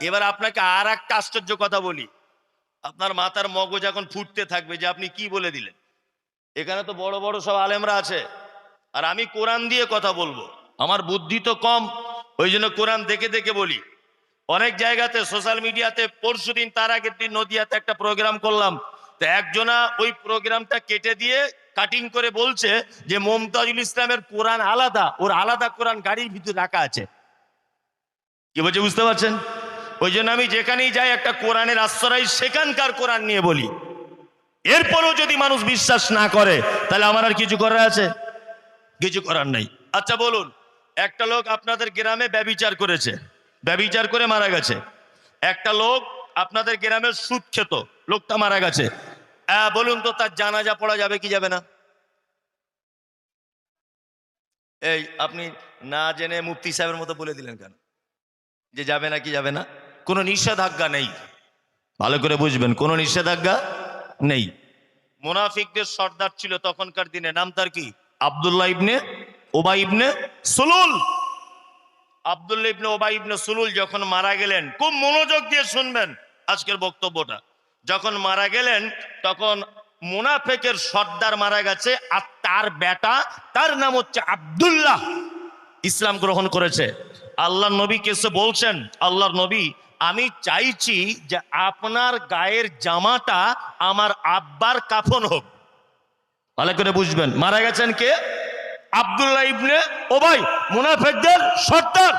এবার আপনাকে আর একটা আশ্চর্য কথা বলি। আপনার মাথার মগজ এখন ফুটতে থাকবে যে আপনি কি বলে দিলেন? এখানে তো বড় বড় সব আলেমরা আছে। আর আমি কোরআন দিয়ে কথা বলব। আমার বুদ্ধি তো কম, ওই জন্য কোরআন দেখে দেখে বলি। অনেক জায়গাতে, সোশ্যাল মিডিয়াতে পরশু দিন তার আগের দিন নদিয়াতে একটা প্রোগ্রাম করলাম। তো একজনা ওই প্রোগ্রামটা কেটে দিয়ে কাটিং করে বলছে যে, মমতাজুল ইসলামের কোরআন আলাদা, ওর আলাদা কোরআন গাড়ির ভিতরে রাখা আছে। কি বলছে, বুঝতে পারছেন? ওই জন্য আমি যেখানেই যাই একটা কোরআনের আশ্রয় সেখানকার কোরআন নিয়ে বলি। এরপরেও যদি মানুষ বিশ্বাস না করে, তাহলে আমার আর কিছু করার আছে? কিছু করার নেই। আচ্ছা বলুন, একটা লোক আপনাদের গ্রামে ব্যবিচার করেছে। ব্যবিচার করে মারা গেছে। একটা লোক আপনাদের গ্রামে সুদ খেত। লোকটা মারা গেছে। বলুন তো, তার জানাজা পড়া যাবে কি যাবে না? এই, আপনি না জেনে মুফতি সাহেবের মতো বলে দিলেন কেন? যে যাবে না কি যাবে না? কোনো নিষেধাজ্ঞা নেই। ভালো করে বুঝবেন, কোনো নিষেধাজ্ঞা নেই। মোনাফিকদের সর্দার ছিল তখনকার দিনে, নাম তার কি? আবদুল্লাহ ইবনে ওবা ইবনে সুলুল। আবদুল্লাহ ইবনে ওবা ইবনে সুলুল যখন মারা গেলেন, খুব মনোযোগ দিয়ে শুনবেন আজকের বক্তব্যটা। যখন মারা গেলেন, তখন মুনাফেকের সর্দার মারা গেছে আর তার বেটা, তার নাম হচ্ছে আবদুল্লাহ। ইসলাম গ্রহণ করেছে। আল্লাহ নবী কেসে বলছেন, আল্লাহর নবী আমি চাইছি যে আপনার গায়ের জামাটা আমার আব্বার কাফন হোক। ভালো করে বুঝবেন। মারা গেছেন কে? আব্দুল্লাহ ইবনে ও ভাই মুনাফেকদের সর্দার।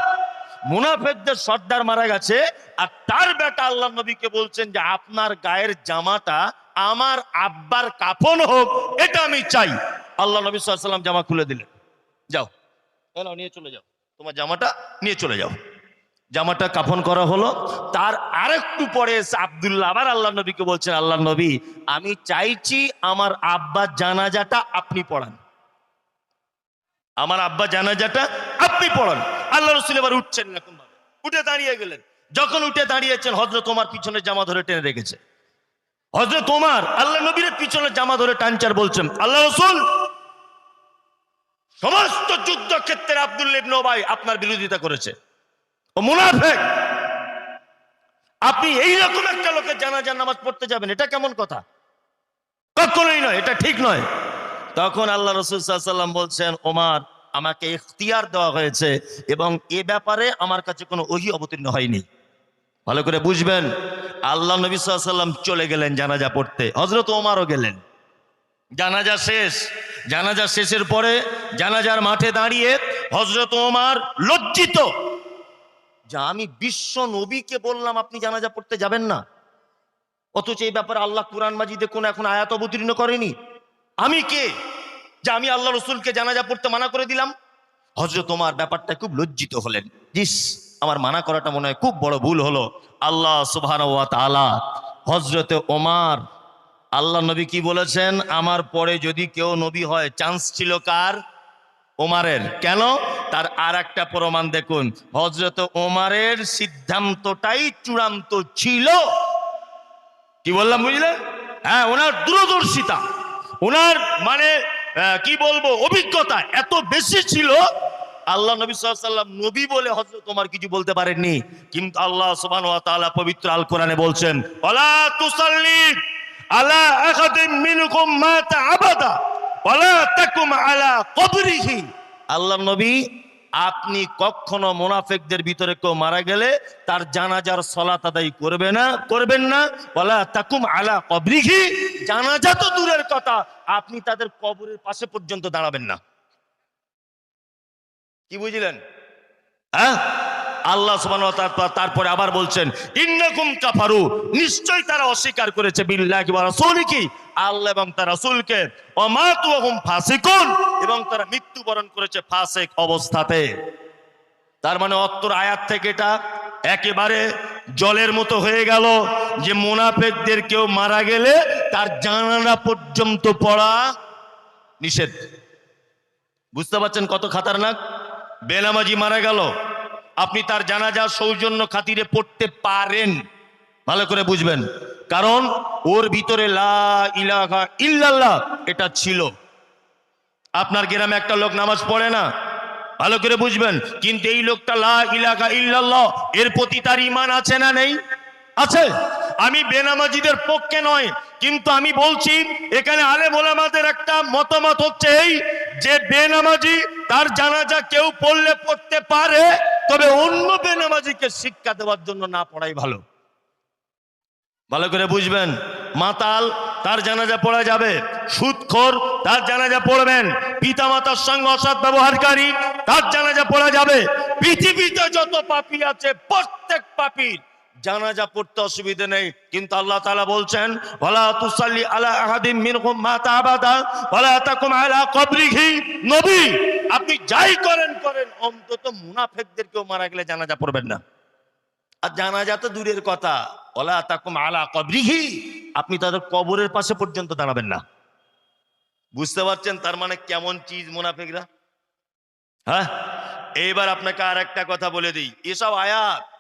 মুনাফেকদের সর্দার মারা গেছে। আর তার বেটা আল্লাহ নবীকে বলছেন যে আপনার গায়ের জামাটা আমার আব্বার কাফন হোক, এটা আমি চাই। আল্লাহ নবী সাল্লাম জামা খুলে দিলেন। যাও। নিয়ে চলে যাও। তোমার জামাটা নিয়ে চলে যাও। জামাটা কাফন করা হলো। তার আরেকটু পরে আব্দুল্লাহ, আবার আল্লাহ নবীকে বলছেন আল্লাহ নবী, আমি চাইছি আমার আব্বা জানাজাটা আপনি পড়ান। আমার আব্বা জানাজাটা আপনি পড়ান। আল্লাহ রসুল এবার উঠছেন এরকম ভাবে উঠে দাঁড়িয়ে গেলেন। যখন উঠে দাঁড়িয়েছেন হজরত তোমার পিছনে জামা ধরে টেনে রেখেছে। হজরত তোমার আল্লাহ নবীর পিছনে জামা ধরে টানচার বলছেন আল্লাহ রসুল, সমস্ত যুদ্ধক্ষেত্রে আব্দুল্লিব নবাই আপনার বিরোধিতা করেছে। মুনাফেক! আপনি এই রকম একটা লোকের জানাজার নামাজ পড়তে যাবেন, এটা কেমন কথা? কখনোই নয়, এটা ঠিক নয়। তখন আল্লাহ রসুল বলছেন, ওমার, আমাকে ইখতিয়ার দেওয়া হয়েছে এবং এ ব্যাপারে আমার কাছে কোনো ওহি অবতীর্ণ হয়নি। ভালো করে বুঝবেন, আল্লাহ নবী সাল্লাম চলে গেলেন জানাজা পড়তে। হজরত ওমারও গেলেন। জানাজা শেষ। জানাজা শেষের পরে জানাজার মাঠে দাঁড়িয়ে হজরত ওমার লজ্জিত যা আমি বিশ্ব নবীকে বললাম, আপনি জানাজা পড়তে যাবেন না। অথচ এই ব্যাপারে আল্লাহ কুরআন মাজিদে কোন এখন আয়াত অবতীর্ণ করেনি। আমি কে? যে আমি আল্লাহ রসুলকে জানাজা পড়তে মানা করে দিলাম। হজরত তোমার ব্যাপারটা খুব লজ্জিত হলেন। জিস আমার মানা করাটা মনে হয় খুব বড় ভুল হলো। আল্লাহ সুবহান তাআলা হজরতে ওমার, আল্লাহ নবী কি বলেছেন? আমার পরে যদি কেউ নবী হয় চান্স ছিল কার? ওমারের। কেন? তার আর একটা প্রমাণ দেখুন। হজরত ওমারের সিদ্ধান্তটাই চূড়ান্ত ছিল। কি বললাম, বুঝলেন? হ্যাঁ ওনার দূরদর্শিতা, ওনার মানে কি বলব, অভিজ্ঞতা এত বেশি ছিল। আল্লাহ নবী সাল্লাম নবী বলে হজরত তোমার কিছু বলতে পারেননি। কিন্তু আল্লাহ সুবহান ওয়া তাআলা পবিত্র আল কোরআনে বলছেন, ওয়ালা তুসাল্লি আলা আহাদিন মিনকুম মাতা আবাদা। আল্লাহ নবী, আপনি কখনো মোনাফেকদের ভিতরে কেউ মারা গেলে তার জানাজার সলাত আদায় করবে না, করবেন না। বলা তাকুম আলা কবরিহি। জানাজা তো দূরের কথা, আপনি তাদের কবরের পাশে পর্যন্ত দাঁড়াবেন না। কি বুঝলেন? হ্যাঁ? আল্লাহ তারপরে আবার বলছেন, ইন্নাকুম কাফারু। নিশ্চয় তারা অস্বীকার করেছে, বিল্লাহি ওয়া রাসূলিহি। আল্লাহ এবং তার রাসূলকে ফাসিকুন। এবং তারা মৃত্যুবরণ করেছে ফাসিক অবস্থাতে। তার মানে অত্তর আয়াত থেকে এটা একেবারে জলের মতো হয়ে গেল যে মুনাফেকদের কেউ মারা গেলে তার জানানা পর্যন্ত পড়া নিষেধ। বুঝতে পারছেন কত খাতারনাক? বেনামাজি মারা গেল। আপনি তার জানাজা সৌজন্য খাতিরে পড়তে পারেন। ভালো করে বুঝবেন। কারণ ওর ভিতরে লা ইলাহা ইল্লাল্লাহ এটা ছিল। আপনার গ্রামে একটা লোক নামাজ পড়ে না। ভালো করে বুঝবেন। কিন্তু এই লোকটা লা ইলাহা ইল্লাল্লাহ, এর প্রতি তার ইমান আছে না নেই? আছে। আমি বেনামাজিদের পক্ষে নয়। কিন্তু আমি বলছি, এখানে আলে ওলামাদের একটা মতামত হচ্ছে এই যে বেনামাজি তার জানাজা কেউ পড়লে পড়তে পারে তবে অন্য বেনামাজিকে শিক্ষা দেওয়ার জন্য না পড়াই ভালো। ভালো করে বুঝবেন, মাতাল, তার জানাজা পড়া যাবে সুদখোর তার জানাজা পড়বেন পিতা মাতার সঙ্গে অসৎ ব্যবহারকারী, তার জানাজা পড়া যাবে। পৃথিবীতে যত পাপি আছে, প্রত্যেক পাপীর জানাজা পড়তে অসুবিধে নেই। কিন্তু আল্লাহ তাআলা বলছেন তুসাল্লি আলা আলা নবী। আপনি যাই করেন করেন, অন্তত মুনাফিকদেরকেও মারা গেলে জানাজা পড়বেন না। আর জানাজা তো দূরের কথা। ওলা তাকুম আলা কবরিহি, আপনি তাদের কবরের পাশে পর্যন্ত দাঁড়াবেন না। বুঝতে পারছেন তার মানে কেমন চিজ মুনাফিকরা? হ্যাঁ? এইবার আপনাকে আর একটা কথা বলে দিই। এসব আয়াত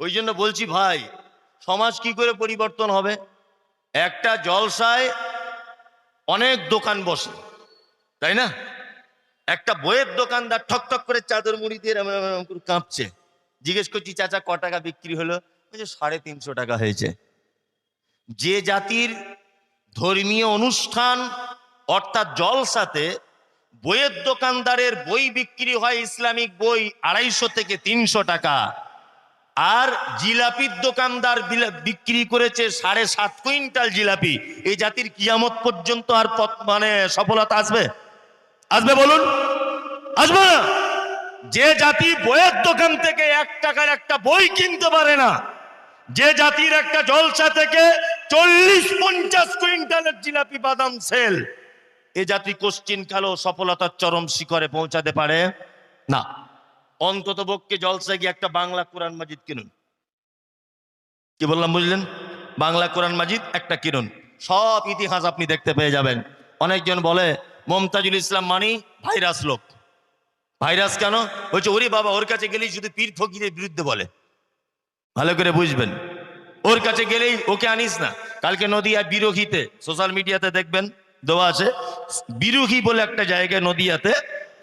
ওই জন্য বলছি ভাই, সমাজ কি করে পরিবর্তন হবে? একটা জলসায় অনেক দোকান বসে, তাই না? একটা বইয়ের দোকানদার ঠক ঠক করে চাদর মুড়ি দিয়ে কাঁপছে। জিজ্ঞেস করছি, চাচা, ক টাকা বিক্রি হলো? সাড়ে তিনশো টাকা হয়েছে। যে জাতির ধর্মীয় অনুষ্ঠান অর্থাৎ জলসাতে বইয়ের দোকানদারের বই বিক্রি হয় ইসলামিক বই আড়াইশো থেকে তিনশো টাকা। আর জিলাপির দোকানদার বিক্রি করেছে সাড়ে সাত কুইন্টাল জিলাপি। এই জাতির কিয়ামত পর্যন্ত আর মানে সফলতা আসবে? আসবে বলুন। আসবে না? যে জাতি বইয়ের দোকান থেকে এক টাকার একটা বই কিনতে পারে না, যে জাতির একটা জলসা থেকে চল্লিশ পঞ্চাশ কুইন্টালের জিলাপি বাদাম সেল, এ জাতি কোশ্চিন কালো সফলতার চরম শিখরে পৌঁছাতে পারে না। অন্তত পক্ষে জলসা গিয়ে একটা বাংলা কোরআন মাজিদ কিনুন। কি বললাম, বুঝলেন? বাংলা কোরআন মাজিদ একটা কিনুন। সব ইতিহাস আপনি দেখতে পেয়ে যাবেন। অনেকজন বলে, মমতাজুল ইসলাম মানি ভাইরাস লোক। ভাইরাস কেন? বলছে, ওরে বাবা, ওর কাছে গেলেই শুধু পীর ফকিরের বিরুদ্ধে বলে। ভালো করে বুঝবেন। ওর কাছে গেলেই ওকে আনিস না। কালকে নদিয়া বিরোহীতে, সোশ্যাল মিডিয়াতে দেখবেন, দেওয়া আছে, বিরোহী বলে একটা জায়গায় নদিয়াতে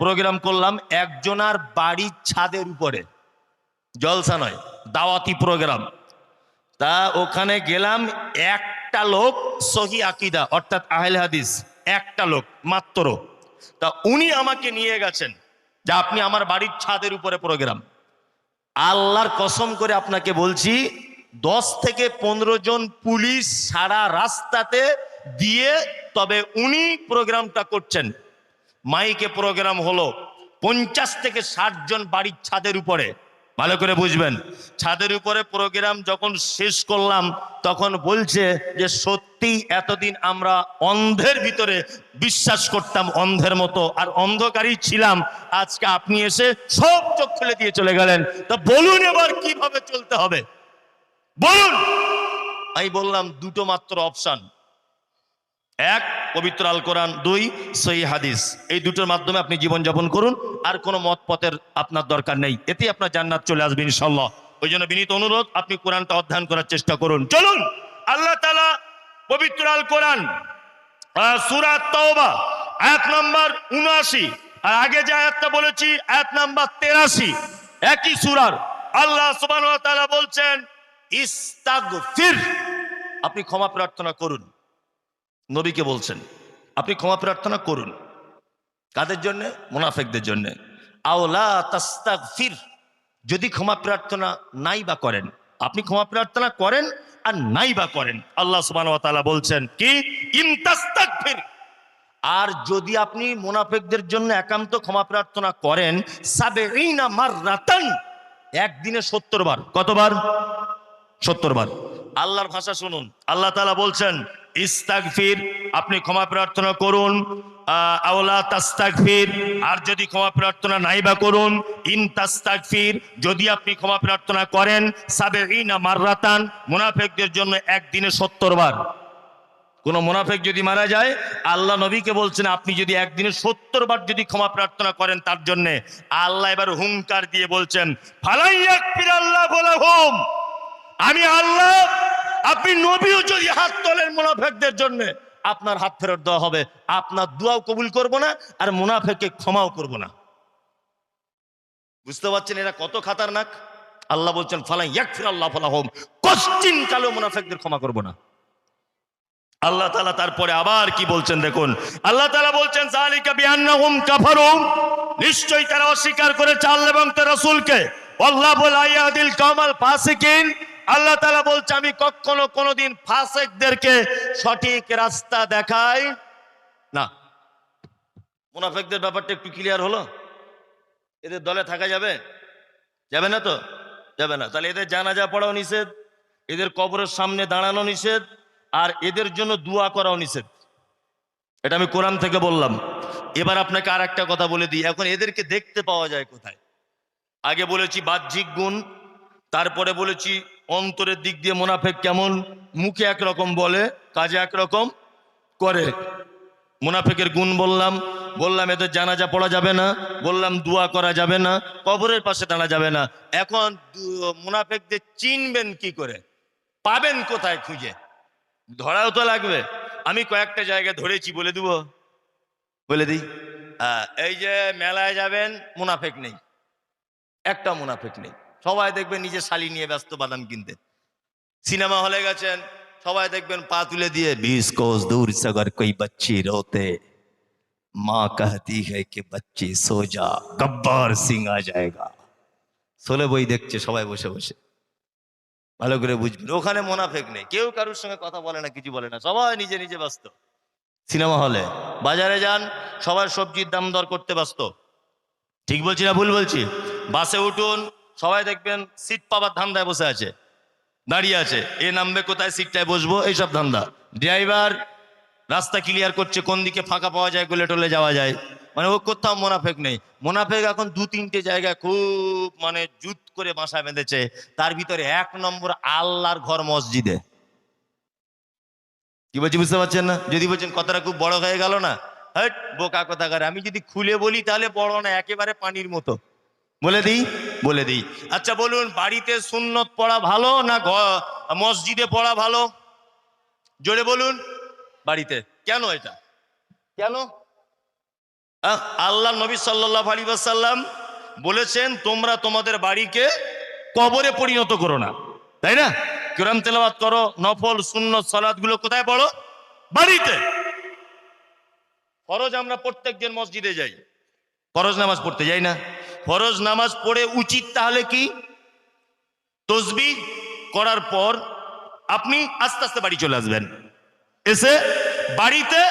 প্রোগ্রাম করলাম একজনার বাড়ির ছাদের উপরে। জলসা নয়, দাওয়াতি প্রোগ্রাম তা ওখানে গেলাম, একটা লোক সহি আকিদা, অর্থাৎ আহেল হাদিস, একটা লোক, মাত্র। তা উনি আমাকে নিয়ে গেছেন যে আপনি আমার বাড়ির ছাদের উপরে প্রোগ্রাম আল্লাহর কসম করে আপনাকে বলছি, দশ থেকে পনেরো জন পুলিশ সারা রাস্তাতে দিয়ে তবে উনি প্রোগ্রামটা করছেন। মাইকে প্রোগ্রাম হলো পঞ্চাশ থেকে ষাট জন বাড়ির ছাদের উপরে। ভালো করে বুঝবেন। ছাদের উপরে প্রোগ্রাম যখন শেষ করলাম, তখন বলছে যে সত্যি এতদিন আমরা অন্ধের ভিতরে বিশ্বাস করতাম অন্ধের মতো, আর অন্ধকারই ছিলাম। আজকে আপনি এসে সব চোখ খুলে দিয়ে চলে গেলেন। তা বলুন এবার কীভাবে চলতে হবে? বলুন! আমি বললাম, দুটো মাত্র অপশন এক পবিত্র আল কোরআন দুই, সহি হাদিস। এই দুটোর মাধ্যমে আপনি জীবনযাপন করুন, আর কোনো মত পথের আপনার দরকার নেই। এতে আপনার জান্নাত চলে আসবে ইনশাল্লাহ ওই জন্য বিনীত অনুরোধ, আপনি কোরআনটা অধ্যয়ন করার চেষ্টা করুন। চলুন, আল্লাহ তালা পবিত্র আল কোরআন সুরাত তওবা আয়াত নাম্বার উনআশি, আর আগে যে আয়াতটা বলেছি আয়াত নাম্বার তেরাশি, একই সুরার। আল্লাহ তাআলা বলছেন, ইস্তাগফির। আপনি ক্ষমা প্রার্থনা করুন। নবীকে বলছেন, আপনি ক্ষমা প্রার্থনা করুন। কাদের জন্য? মুনাফেকদের জন্য। আওলা তাস্তাগফির, যদি ক্ষমা প্রার্থনা নাই বা করেন। আপনি ক্ষমা প্রার্থনা করেন আর নাই বা করেন। আল্লাহ ওয়া বলছেন কি? ইনতাস্তাকফির আর যদি আপনি মোনাফেকদের জন্য একান্ত ক্ষমা প্রার্থনা করেন মাররাতান, একদিনে সত্তর বার। কতবার? সত্তর বার। আল্লাহর ভাষা শুনুন। আল্লাহ তালা বলছেন ইস্তাগফির, আপনি ক্ষমা প্রার্থনা করুন। আওলা তাস্তাগফির, আর যদি ক্ষমা প্রার্থনা নাই বা করুন, ইন তাস্তাগফির, যদি আপনি ক্ষমা প্রার্থনা করেন সাবে ইনা মাররাতান, মুনাফেকদের জন্য একদিনে সত্তর বার। কোন মুনাফেক যদি মারা যায়, আল্লাহ নবীকে বলছেন, আপনি যদি একদিনে সত্তর বার যদি ক্ষমা প্রার্থনা করেন তার জন্য, আল্লাহ এবার হুঙ্কার দিয়ে বলছেন ফালাইয়াক আল্লাহ বলা আমি আল্লাহ আপনি নবীও যদি হাত তোলেন মুনাফেকদের জন্য, আপনার হাত ফেরত দেওয়া হবে। আপনার দোয়াও কবুল করব না, আর মুনাফেককে ক্ষমাও করব না। বুঝতে পারছেন এরা কত খাতারনাক? আল্লাহ বলছেন ফালাই ইয়াকফির আল্লাহ ফালাহম। কষ্টিন কালো মুনাফেকদের ক্ষমা করব না। আল্লাহ তালা তারপরে আবার কি বলছেন দেখুন? আল্লাহ তালা বলছেন নিশ্চয়ই তারা অস্বীকার করেছে আল্লাহ এবং তার রাসূলকে। আল্লাহু লা ইয়াহদিল কামাল ফাসিকিন। আল্লাহ তালা বলছে, আমি কখনো কোনোদিন ফাসিকদেরকে সঠিক রাস্তা দেখাই না। মুনাফেকদের ব্যাপারটা একটু ক্লিয়ার হলো? এদের দলে থাকা যাবে? যাবে না তো? যাবে না। তাহলে এদের জানাজা পড়াও নিষেধ, এদের কবরের সামনে দাঁড়ানো নিষেধ, আর এদের জন্য দোয়া করাও নিষেধ। এটা আমি কোরআন থেকে বললাম। এবার আপনাকে আর একটা কথা বলে দিই। এখন এদেরকে দেখতে পাওয়া যায় কোথায়? আগে বলেছি বাহ্যিক গুণ, তারপরে বলেছি অন্তরের দিক দিয়ে মোনাফেক কেমন? মুখে একরকম বলে, কাজে একরকম করে। মুনাফেকের গুণ বললাম বললাম এদের জানাজা পড়া যাবে না, বললাম দোয়া করা যাবে না, কবরের পাশে দাঁড়া যাবে না। এখন মুনাফেকদের চিনবেন কি করে? পাবেন কোথায় খুঁজে? ধরাও তো লাগবে। আমি কয়েকটা জায়গায় ধরেছি, বলে দিব। বলে দিই। এই যে মেলায় যাবেন, মুনাফেক নেই। একটা মুনাফেক নেই। সবাই দেখবেন নিজে শালি নিয়ে ব্যস্ত বাদাম কিনতে। সিনেমা হলে গেছেন, সবাই দেখবেন পা তুলে দিয়ে, বিশ কোষ দূর সাগর কই বাচ্চি রোতে? মা কাহতি হ্যাঁ কে বাচ্চি সোজা, গব্বার সিং আ যায়গা সোলে বই দেখছে সবাই বসে বসে। ভালো করে বুঝবেন, ওখানে মোনাফেক নেই। কেউ কারোর সঙ্গে কথা বলে না, কিছু বলে না, সবাই নিজে নিজে ব্যস্ত। সিনেমা হলে, বাজারে যান, সবার সবজির দাম দর করতে ব্যস্ত। ঠিক বলছি না ভুল বলছি? বাসে উঠুন সবাই দেখবেন সিট পাবার ধান্দায় বসে আছে, দাঁড়িয়ে আছে। এ নামবে কোথায়? সিটটায় বসবো, এইসব ধান্দা। ড্রাইভার রাস্তা ক্লিয়ার করছে, কোন দিকে ফাঁকা পাওয়া যায়, গোলে টোলে যাওয়া যায়। মানে ও কোথাও মোনাফেক নেই। মোনাফেক এখন দু তিনটে জায়গায় খুব মানে জুত করে বাসা বেঁধেছে। তার ভিতরে এক নম্বর আল্লাহর ঘর মসজিদে। কি বলছি বুঝতে পারছেন না? যদি বলছেন কথাটা খুব বড় হয়ে গেল না হট বোকা কথা করে আমি যদি খুলে বলি তাহলে বড় না, একেবারে পানির মতো। বলে দিই বলে দিই। আচ্ছা বলুন, বাড়িতে সুন্নত পড়া ভালো না মসজিদে পড়া ভালো? জোরে বলুন, বাড়িতে। কেন এটা? কেন? আল্লাহ নবী সাল্লাহ আলী সাল্লাম বলেছেন, তোমরা তোমাদের বাড়িকে কবরে পরিণত করো না। তাই না? কিরম তেলাবাদ করো, নফল শূন্য সালাদগুলো কোথায় পড়ো? বাড়িতে। ফরজ আমরা প্রত্যেকদিন মসজিদে যাই। ফরজ নামাজ পড়তে যাই না। ফরজ নামাজ পড়ে উচিত তাহলে কি? তসবি করার পর আপনি আস্তে আস্তে বাড়ি চলে আসবেন। এসে বাড়িতে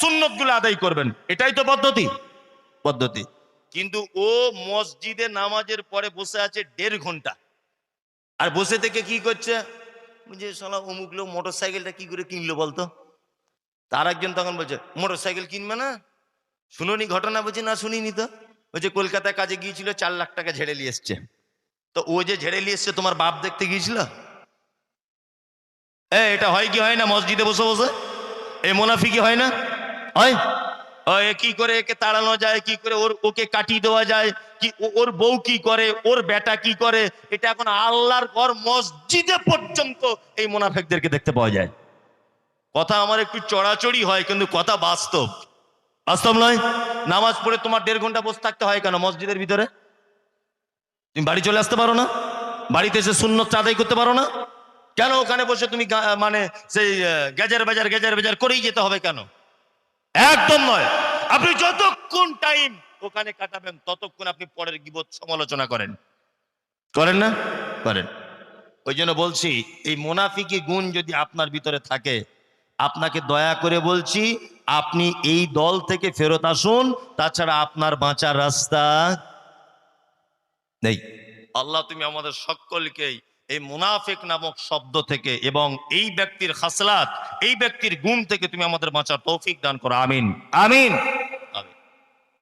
সুন্নতগুলো আদায় করবেন। এটাই তো পদ্ধতি। পদ্ধতি। কিন্তু ও মসজিদে নামাজের পরে বসে আছে দেড় ঘণ্টা। আর বসে থেকে কি করছে? যে সালা অমুক লোক মোটর সাইকেলটা কি করে কিনলো বলতো? তার একজন তখন বলছে মোটর সাইকেল কিনবে না? শুনোনি ঘটনা বলছে, না, শুনিনি তো। বলছে কলকাতায় কাজে গিয়েছিল, চার লাখ টাকা ঝেড়ে নিয়ে এসছে। তো ও যে ঝেড়ে নিয়ে এসছে, তোমার বাপ দেখতে গিয়েছিল? এ, এটা হয় কি, হয় না মসজিদে বসে বসে? এই মোনাফি কি, হয় না? হয়? কি করে একে তাড়ানো যায়, কি করে ওর, ওকে কাটিয়ে দেওয়া যায়? কি ওর বউ কি করে, ওর বেটা কি করে? এটা এখন আল্লাহর ঘর মসজিদে পর্যন্ত এই মোনাফেকদেরকে দেখতে পাওয়া যায়। কথা আমার একটু চড়াচড়ি হয়, কিন্তু কথা বাস্তব। বাস্তব নয় নামাজ পড়ে তোমার দেড় ঘণ্টা বসে থাকতে হয় কেন মসজিদের ভিতরে? তুমি বাড়ি চলে আসতে পারো না? বাড়িতে এসে শূন্য চাঁদাই করতে পারো না? কেন ওখানে বসে তুমি মানে সেই গেজার বেজার গেজার বেজার করেই যেতে হবে কেন? একদম নয়। আপনি যতক্ষণ টাইম ওখানে কাটাবেন, ততক্ষণ আপনি পরের গিবত সমালোচনা করেন। করেন না? করেন। ওই জন্য বলছি, এই মোনাফিকি গুণ যদি আপনার ভিতরে থাকে আপনাকে দয়া করে বলছি, আপনি এই দল থেকে ফেরত আসুন, তাছাড়া আপনার বাঁচার রাস্তা নেই। আল্লাহ তুমি আমাদের সকলকেই এই মুনাফিক নামক শব্দ থেকে এবং এই ব্যক্তির খাসলাত, এই ব্যক্তির গুম থেকে তুমি আমাদের বাঁচার তৌফিক দান করো। আমিন। আমিন।